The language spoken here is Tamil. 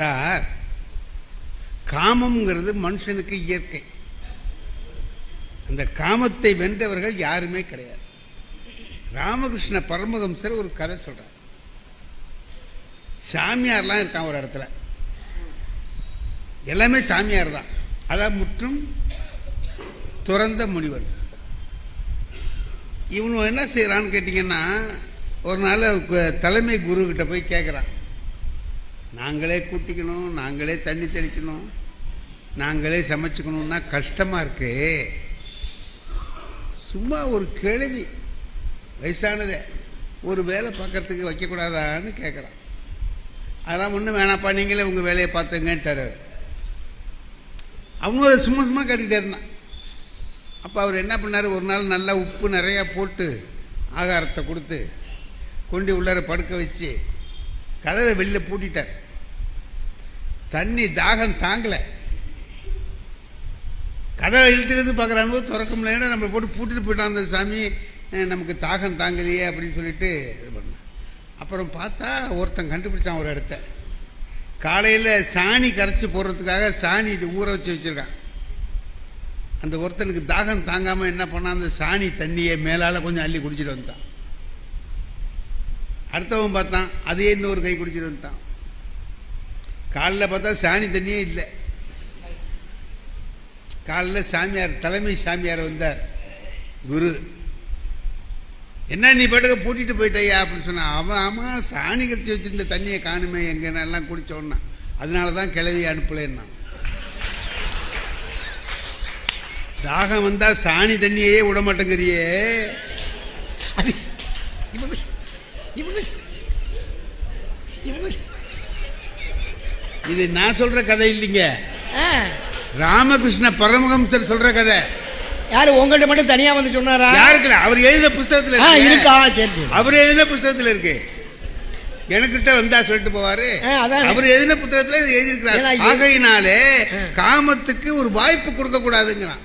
சார் காமம்ங்கிறது மனுஷனுக்கு இயற்கை. அந்த காமத்தை வென்றவர்கள் யாருமே கிடையாது. ராமகிருஷ்ண பரமஹம்சர் ஒரு கதை சொல்றார். சாமியார்லாம் இருக்கான் ஒரு இடத்துல. எல்லாமே சாமியார் தான். அதான் முற்றும் துறந்த முனிவர். இவனு என்ன செய்கிறான்னு கேட்டிங்கன்னா ஒரு நாள் தலைமை குரு கிட்ட போய் கேட்குறான் நாங்களே கூட்டிக்கணும் நாங்களே தண்ணி தெளிக்கணும் நாங்களே சமைச்சுக்கணும்னா கஷ்டமாக இருக்கு. சும்மா ஒரு கேள்வி வயசானதே ஒரு வேலை பார்க்கறதுக்கு வைக்கக்கூடாதான்னு கேட்குறான் அதெல்லாம் ஒன்றும் வேணாப்பா நீங்களே உங்கள் வேலையை பார்த்துங்கன்ட்டார் அவர். அவனும் அதை சும்மா சும்மா கேட்டுக்கிட்டே இருந்தான். அப்போ அவர் என்ன பண்ணார்? ஒரு நாள் நல்லா உப்பு நிறையா போட்டு ஆகாரத்தை கொடுத்து கொண்டு உள்ளார படுக்க வச்சு கதவை வெளில பூட்டிட்டார். தண்ணி தாகம் தாங்கலை. கதவை இழுத்துக்கிட்டு அனுபவம் திறக்க முடியலன்னா நம்ம போட்டு பூட்டிட்டு போயிட்டான் அந்த சாமி நமக்கு தாகம் தாங்கலையே அப்படின்னு சொல்லிட்டு இது பண்ணேன். அப்புறம் பார்த்தா ஒருத்தன் கண்டுபிடிச்சான் ஒரு இடத்த. காலையில் சாணி கரைச்சி போடுறதுக்காக சாணி இது ஊற வச்சு வச்சுருக்கான். அந்த ஒருத்தனுக்கு தாகம் தாங்காமல் என்ன பண்ணான்? அந்த சாணி தண்ணியை மேலால் கொஞ்சம் அள்ளி குடிச்சிட்டு வந்துட்டான். அடுத்தவன் பார்த்தான் அதே இன்னொரு கை குடிச்சிட்டு வந்துட்டான். காலைல பார்த்தா சாணி தண்ணியே இல்லை. காலில் சாமியார் தலைமை சாமியார் வந்தார். குரு என்ன நீ பாட்டுக்கு பூட்டிட்டு போயிட்டையா? அப்படின்னு சொன்னா அவன் ஆமாம் சாணி கத்தி வச்சிருந்த தண்ணியை காணுமே எங்கன்னெல்லாம் எல்லாம் குடிச்சோன்னா அதனால தான் கிளவி அனுப்பலைன்னா. தாகம் வந்தால் சாணி தண்ணியே விட மாட்டேங்கிறியே. இவங்க இவங்க இது நான் சொல்ற கதை இல்லைங்க. ராமகிருஷ்ண பரமஹம்சர் சொல்ற கதை. யாரு உங்கள்கிட்ட மட்டும் தனியா வந்து சொன்னாரா? யாருக்குல? அவர் எழுதின புஸ்தகத்துல இருக்கு. சரி அவர் எழுதின புஸ்தகத்துல இருக்கு. எனக்கிட்ட வந்தா சொல்லிட்டு போவாரு. அவர் எழுதின புத்தகத்துல எழுதியிருக்கிறார். ஆகையினாலே. காமத்துக்கு ஒரு வாய்ப்பு கொடுக்க கூடாதுங்கிறான்